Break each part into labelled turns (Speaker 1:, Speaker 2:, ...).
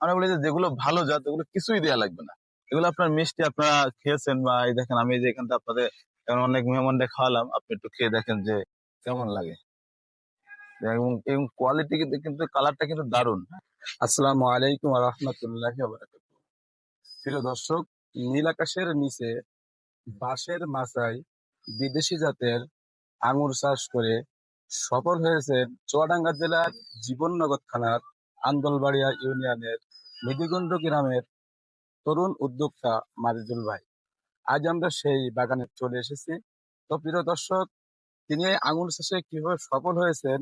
Speaker 1: আমরা বলি যে যেগুলো ভালো জাত, ওগুলো কিছুই দেওয়া লাগবে না। এগুলো আপনার মিষ্টি আপনারা খেয়েছেন বা এই দেখেন আমি যে এখানটা আপনাদের অনেক মেহমানদের খাওয়ালাম, আপনি একটু খেয়ে দেখেন যে কেমন লাগে। এবং এবং কোয়ালিটি কিন্তু কিন্তু কালারটা কিন্তু দারুণ।
Speaker 2: আসসালামু আলাইকুম রহমতুল্লাহ প্রিয় দর্শক, নীল আকাশের নিচে বাঁশের মাচায় বিদেশি জাতের আঙুর চাষ করে সফল হয়েছেন চুয়াডাঙ্গা জেলার জীবননগর থানার আন্দলবাড়িয়া ইউনিয়নের মেদিগঞ্জ গ্রামের তরুণ উদ্যোক্তা মারিজুল ভাই। আজ আমরা সেই বাগানে চলে এসেছি। তো প্রিয় দর্শক, তিনি আঙুর চাষে কীভাবে সফল হয়েছেন,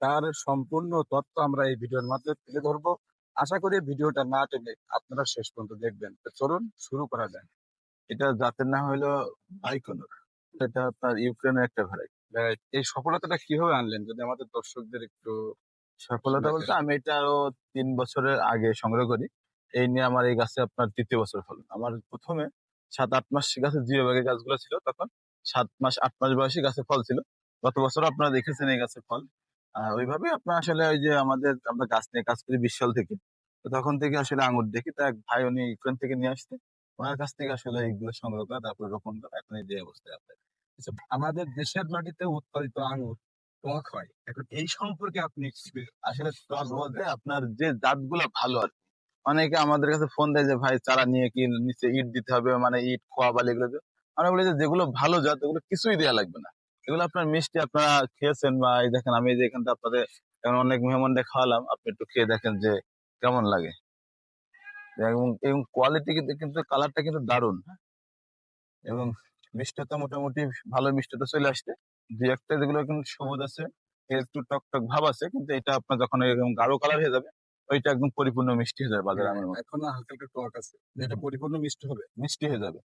Speaker 2: তার সম্পূর্ণ তথ্য আমরা এই ভিডিওর মাধ্যমে তুলে ধরবো। আশা করি ভিডিওটা না টেনে আপনারা শেষ পর্যন্ত দেখবেন। তো চলুন শুরু করা যায়
Speaker 1: এটা জাতের নাম হলো বাইকনর এটা আপনার ইউক্রেনের একটা ভ্যারাইটি
Speaker 2: এই সফলতাটা কীভাবে আনলেন? যদি আমাদের দর্শকদের একটু
Speaker 1: সফলতা বলতে আমি এটা আরও তিন বছরের আগে সংগ্রহ করি। এই নিয়ে আমার এই গাছে আপনার তৃতীয় বছর ফল আমার প্রথমে সাত আট মাস গাছে জিরো ব্যাগের গাছগুলো ছিল তখন সাত মাস আট মাস বয়সে গাছে ফল ছিল। গত বছর আপনারা দেখেছেন এই গাছের ফল। আহ, ওইভাবে আপনার আসলে ওই যে আমাদের আমরা গাছ নিয়ে কাজ করি বিশ সাল থেকে। তো তখন থেকে আসলে আঙুর দেখি তা এক ভাই উনি ইউক্রেন থেকে নিয়ে আসতে ওনার কাছ থেকে আসলে এইগুলো সংগ্রহ করা তারপর রোপণ করা এখন এই যে অবস্থায় আপনার।
Speaker 2: আচ্ছা, আমাদের দেশের মাটিতে উৎপাদিত আঙুর টক হয়। এখন এই সম্পর্কে আপনি
Speaker 1: আসলে টক বলতে আপনার যে জাতগুলো ভালো আর। অনেকে আমাদের কাছে ফোন দেয় যে, ভাই, চারা নিয়ে কি নিচে ইট দিতে হবে? মানে ইট, খোয়া বালি এগুলো আমরা বলি যে, যেগুলো ভালো জাত, ওগুলো কিছুই দেওয়া লাগবে না। এগুলো আপনার মিষ্টি, আপনারা খেয়েছেন বা এই দেখেন, আমি যে এখানটা আপনাদের এখন অনেক মেহমানদের খাওয়ালাম, আপনি একটু খেয়ে দেখেন যে কেমন লাগে। এবং এবং কোয়ালিটি কিন্তু কালারটা কিন্তু দারুণ হ্যাঁ? এবং মিষ্টতা মোটামুটি ভালো মিষ্টতা চলে আসছে। দুই একটা যেগুলো কিন্তু সবুজ আছে একটু টক টক ভাব আছে কিন্তু এটা আপনার যখন এরকম গাঢ় কালার হয়ে যাবে ওইটা একদম পরিপূর্ণ মিষ্টি হয়ে যাবে বাজারে আমের মতো।
Speaker 2: এখন হালকা একটু টক আছে এটা পরিপূর্ণ মিষ্টি হবে।
Speaker 1: মিষ্টি হয়ে যাবে।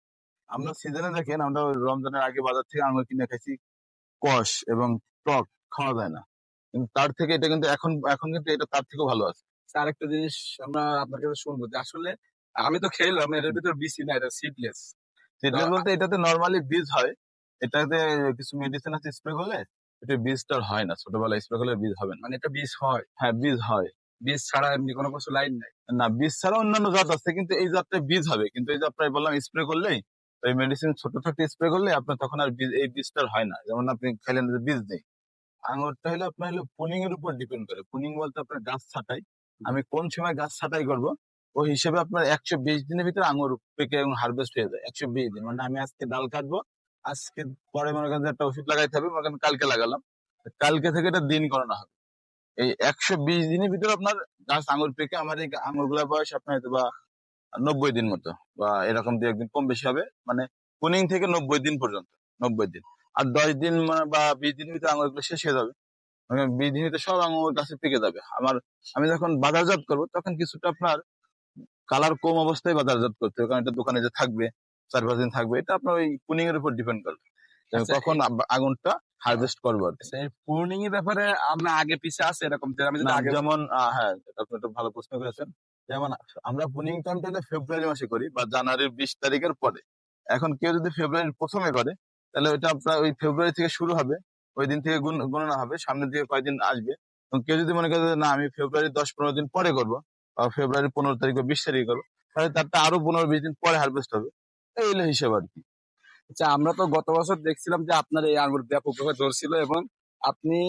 Speaker 1: আমরা সিজনে দেখেন আমরা রমজানের আগে বাজার থেকে আঙুর কিনে খাইছি কষ এবং টক খাওয়া যায় না। কিন্তু তার থেকে এটা কিন্তু এখন এখন কিন্তু এটা তার থেকেও ভালো আছে।
Speaker 2: আর একটা জিনিস আমরা আপনার কাছে শুনব যে আসলে আমি তো খেলাম এটার ভিতর বিসি না এটা সিডলেস তো-
Speaker 1: বলতে এটাতে নর্মালি বীজ হয় এটাতে কিছু মেডিসিন আছে স্প্রে করলে? এটা বীজটা হয় না ছোটবেলায় স্প্রে করলে বীজ হবে না।
Speaker 2: মানে এটা বীজ হয়?
Speaker 1: হ্যাঁ বীজ হয়।
Speaker 2: বীজ ছাড়া এমনি কোনো কিছু লাইন নাই?
Speaker 1: না বীজ ছাড়া অন্যান্য জাত আছে কিন্তু এই জাতটা বীজ হবে। কিন্তু এই বললাম স্প্রে করলেই ওই মেডিসিন ছোট থাকতে স্প্রে করলে আপনার তখন আর বীজ এই বীজটার হয় না। যেমন আপনি খাইলেন যে বীজ নেই। আঙুরটা হলো আপনার হলো পুনিং এর উপর ডিপেন্ড করে। পুনিং বলতে আপনার গাছ ছাটাই। আমি কোন সময় গাছ ছাটাই করব? ওই হিসেবে আপনার একশো বিশ দিনের ভিতরে আঙুর পেকে এবং হারভেস্ট হয়ে যায়। একশো বিশ দিন। মানে আমি আজকে ডাল কাটবো আজকে পরে মনে করেন একটা ওষুধ লাগাইতে হবে, মনে করেন কালকে লাগালাম। কালকে থেকে এটা দিন করানো হবে। এই একশো বিশ দিনের ভিতরে আপনার গাছ আঙুর পেকে আমার এই আঙুরগুলা বয়স আপনার হয়তো বা নব্বই দিন মতো বা এরকম দু একদিন কম বেশি হবে মানে পুনিং থেকে নব্বই দিন পর্যন্ত, নব্বই দিন। আর দশ দিন বা বিশ দিনের ভিতরে আঙুরগুলো শেষ হয়ে যাবে। মানে বিশ দিন ভিতরে সব আঙুর গাছে পেকে যাবে। আমার, আমি যখন বাজারজাত করব তখন কিছুটা আপনার কালার কম অবস্থায় বাজারজাত করতে হবে, কারণ এটা দোকানে যে থাকবে চার পাঁচ দিন থাকবে এটা আপনার ওই পুনিং এর উপর ডিপেন্ড করবে।
Speaker 2: আচ্ছা,
Speaker 1: কখন আগুনটা হারভেস্ট করব আর কি।
Speaker 2: আচ্ছা, এর ব্যাপারে আমরা আগে পিছে আছে এরকম আমি আগে
Speaker 1: যেমন হ্যাঁ আপনি একটা ভালো প্রশ্ন করেছেন। যেমন আমরা পুনিং টাইমটা ফেব্রুয়ারি মাসে করি বা জানুয়ারির বিশ তারিখের পরে। এখন কেউ যদি ফেব্রুয়ারির প্রথমে করে তাহলে ওইটা আপনার ওই ফেব্রুয়ারি থেকে শুরু হবে ওই দিন থেকে গুণ- গণনা হবে সামনের দিকে কয়েকদিন আসবে। এবং কেউ যদি মনে করে না আমি ফেব্রুয়ারি দশ পনেরো দিন পরে করব বা ফেব্রুয়ারি পনেরো তারিখ বা বিশ তারিখে করব তাহলে তারটা আরও পনেরো বিশ দিন পরে হারভেস্ট হবে। এই হিসেব আর কি।
Speaker 2: আচ্ছা আমরা তো গত বছর দেখছিলাম যে আপনার এই আঙুর ব্যাপকভাবে ধরছিল এবং আপনি,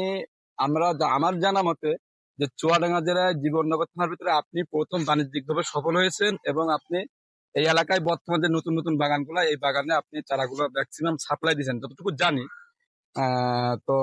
Speaker 2: আমরা আমার জানা মতে যে চুয়াডাঙ্গা জেলায় জীবননগর থানার ভিতরে আপনি প্রথম বাণিজ্যিকভাবে সফল হয়েছেন এবং আপনি এই এলাকায় বর্তমানে নতুন নতুন বাগানগুলো, এই বাগানে আপনি চারাগুলো ম্যাক্সিমাম সাপ্লাই দিয়েছেন। যতটুকু জানি তো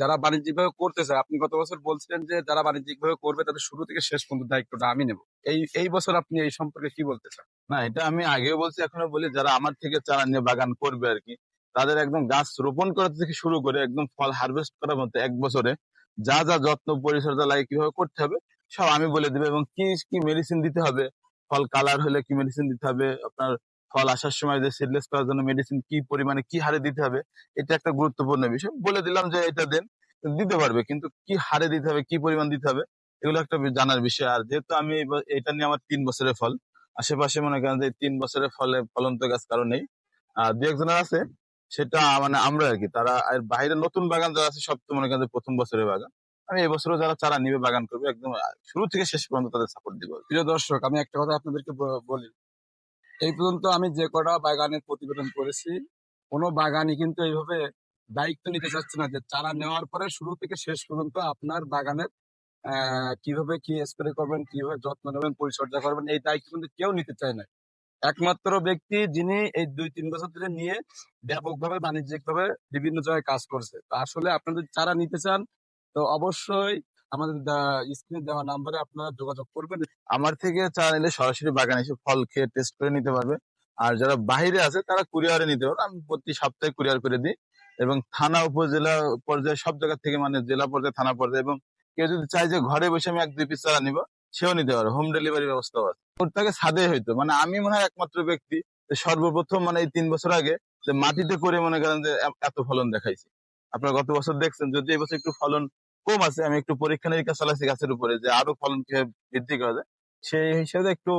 Speaker 2: যারা বাণিজ্যিকভাবে করতে চায়, আপনি গত বছর বলছিলেন যে যারা বাণিজ্যিকভাবে করবে, তাদের শুরু থেকে শেষ পর্যন্ত দায়িত্বটা আমি নেব। এই এই বছর আপনি এই সম্পর্কে কি বলতে চান?
Speaker 1: না, এটা আমি আগেও বলছি, এখনও বলি, যারা আমার থেকে চারা নিয়ে বাগান করবে আর কি, তাদের একদম গাছ রোপণ করা থেকে শুরু করে, একদম ফল হারভেস্ট করার মতো এক বছরে যা যা যত্ন, পরিচর্যা লাগে কীভাবে করতে হবে, সব আমি বলে দেবো। এবং কি কি মেডিসিন দিতে হবে, ফল কালার হলে কি মেডিসিন দিতে হবে, আপনার ফল আসার সময় যে সিডলেস করার জন্য মেডিসিন কি পরিমাণে কি হারে দিতে হবে, এটা একটা গুরুত্বপূর্ণ বিষয়। বলে দিলাম যে এটা দেন, দিতে পারবে, কিন্তু কি হারে দিতে হবে, কি পরিমাণ দিতে হবে, এগুলো একটা জানার বিষয়। আর যেহেতু আমি এটা নিয়ে আমার তিন বছরের ফল, আশেপাশে মনে করেন যে তিন বছরের ফলে ফলন্ত গাছ কারও নেই। আর দু একজনের আছে, সেটা মানে আমরা আর কি, তারা আর বাইরে নতুন বাগান যারা আছে, সব তো মনে করেন প্রথম বছরের বাগান। আমি এবছরও যারা চারা নিবে, বাগান করবে, একদম শুরু থেকে শেষ পর্যন্ত তাদের সাপোর্ট দিব।
Speaker 2: প্রিয় দর্শক, আমি একটা কথা আপনাদেরকে বলি এই পর্যন্ত আমি যে কটা বাগানের প্রতিবেদন করেছি, কোনো বাগানই কিন্তু এইভাবে দায়িত্ব নিতে চাচ্ছে না। যে চারা নেওয়ার পরে শুরু থেকে শেষ পর্যন্ত আপনার বাগানের কীভাবে কি স্প্রে করবেন, কীভাবে যত্ন নেবেন, পরিচর্যা করবেন, এই দায়িত্ব কিন্তু কেউ নিতে চায় না। একমাত্র ব্যক্তি যিনি এই দুই তিন বছর ধরে নিয়ে ব্যাপকভাবে বাণিজ্যিকভাবে বিভিন্ন জায়গায় কাজ করছে। তো আসলে আপনাদের চারা নিতে চান, তো অবশ্যই আমাদের স্ক্রিনে দেওয়া নাম্বারে আপনারা যোগাযোগ করবেন।
Speaker 1: আমার থেকে চা নিলে সরাসরি বাগান এসে ফল খেয়ে টেস্ট করে নিতে পারবে। আর যারা বাইরে আছে, তারা কুরিয়ারে নিতে পারবে। আমি প্রতি সপ্তাহে কুরিয়ার করে দিই এবং থানা উপজেলা পর্যায়ে, সব জায়গা থেকে মানে জেলা পর্যায়ে, থানা পর্যায়ে এবং কেউ যদি চায় যে ঘরে বসে আমি এক, দুই পিস চারা নিবো, সেও নিতে পারবে। হোম ডেলিভারি ব্যবস্থাও আছে। ওটাকে ছাদে হইতো। মানে আমি মনে হয় একমাত্র ব্যক্তি সর্বপ্রথম মানে এই তিন বছর আগে যে মাটিতে করে মনে করেন যে এত ফলন দেখাইছি। আপনারা গত বছর দেখছেন, যদি এবছর একটু ফলন কম আছে, আমি একটু পরীক্ষা নিরীক্ষা চালাইছি গাছের উপরে যে আরও ফলন কীভাবে বৃদ্ধি করা যায়। সেই হিসাবে একটু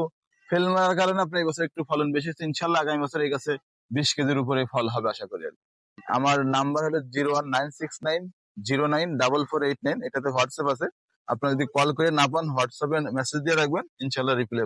Speaker 1: ফেল মারার কারণে আপনার এই বছর একটু ফলন বেশি হচ্ছে। ইনশাল্লাহ আগামী বছর এই গাছে বিশ কেজির উপরে ফল হবে আশা করি। আমার নাম্বার হলো zero one nine six nine zero nine double four eight nine, এটাতে হোয়াটসঅ্যাপ আছে। আপনারা যদি কল করে না পান, হোয়াটসঅ্যাপে মেসেজ দিয়ে রাখবেন ইনশাল্লাহ রিপ্লাই